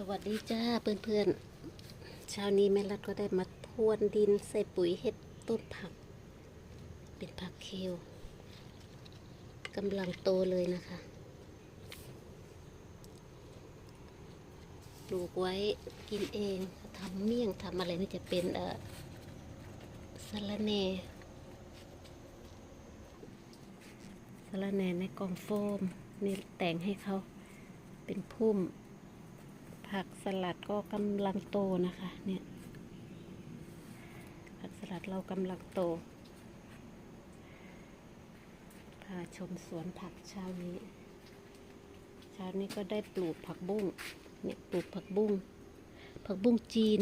สวัสดีจ้าเพื่อนๆเช้านี้แม่รัดก็ได้มาพรวนดินใส่ปุ๋ยเห็ดต้นผัก เป็นผักเคลกำลังโตเลยนะคะปลูกไว้กินเองทำเมี่ยงทำอะไรนี่จะเป็นเออสะระแหน่สะระแหน่ในกล่องโฟมนี่แต่งให้เขาเป็นพุ่ม ผักสลัดก็กำลังโตนะคะ เนี่ย ผักสลัดเรากำลังโต พาชมสวนผักเช้านี้ เช้านี้ก็ได้ปลูกผักบุ้ง เนี่ยปลูกผักบุ้ง ผักบุ้งจีน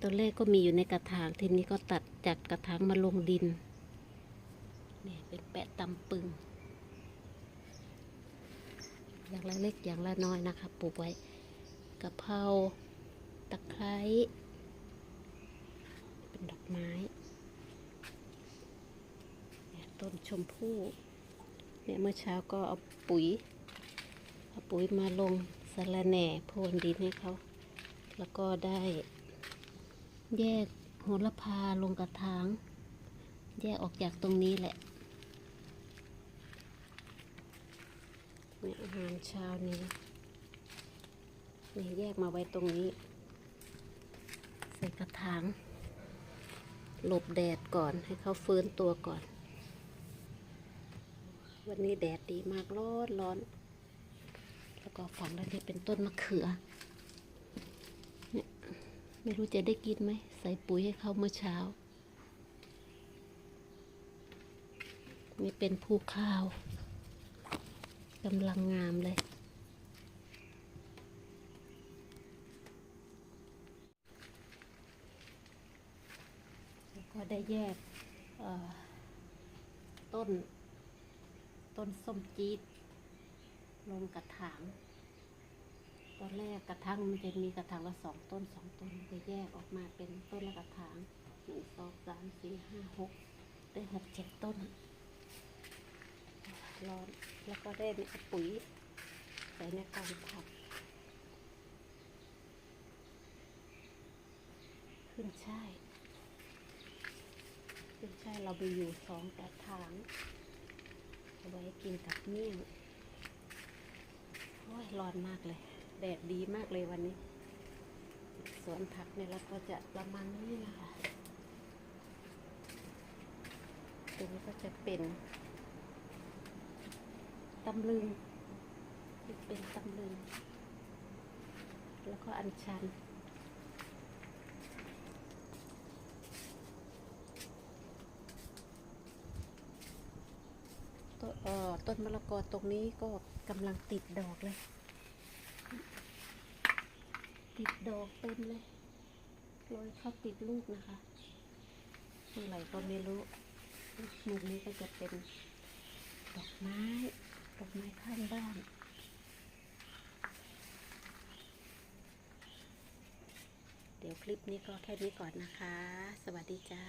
ตอนแรกก็มีอยู่ในกระถาง ทีนี้ก็ตัดจากกระถางมาลงดิน เนี่ยเป็นแปะตำปึง อย่างละเล็กอย่างละน้อยนะคะปลูกไว้กะเพราตะไคร้เป็นดอกไม้ต้นชมพู่เนี่ยเมื่อเช้าก็เอาปุ๋ยเอาปุ๋ยมาลงสะระแหน่พรวนดินให้เขาแล้วก็ได้แยกโหระพาลงกระถาง แยกออกจากตรงนี้แหละ นี่อาหารเช้านี้นี่แยกมาไว้ตรงนี้ ใส่กระถางหลบแดดก่อนให้เขาฟื้นตัวก่อน วันนี้แดดดีมากร้อนร้อน แล้วก็ฝั่งด้านนี้เป็นต้นมะเขือเนี่ยไม่รู้จะได้กินไหม ใส่ปุ๋ยให้เขาเมื่อเช้า นี่เป็นภูข้าว กำลังงามเลยแล้วก็ได้แยกต้น ต้นส้มจี๊ดลงกระถาง ตอนแรกกระถางมันจะมีกระถางละสองต้นสองต้นจะแยกออกมาเป็นต้นละกระถางหนึ่งสองสามสี่ห้าหกได้หกเจ็ดต้นร้อน แล้วก็ได้เอาปุ๋ยใส่ในกล่องผัก ขึ้นช่ายขึ้นช่ายเราไปอยู่สองกระถางเอาไว้กินกับเมี่ยงโอ้ยร้อนมากเลย แดดดีมากเลยวันนี้ สวนผักเนี่ยเราก็จะประมาณนี้นะคะตรงนี้ก็จะเป็น ตำลึงเป็นตำลึง แล้วก็อัญชันต้นเอ่อต้นมะละกอตรงนี้ก็กำลังติดดอกเลย ติดดอกเต็มเลยโรยเข้าติดลูกนะคะเมื่อไหร่ก็ไม่รู้มุมนี้ก็จะเป็นดอกไม้ ดอกไม้ข้างบ้านเดี๋ยวคลิปนี้ก็แค่นี้ก่อนนะคะ สวัสดีจ้า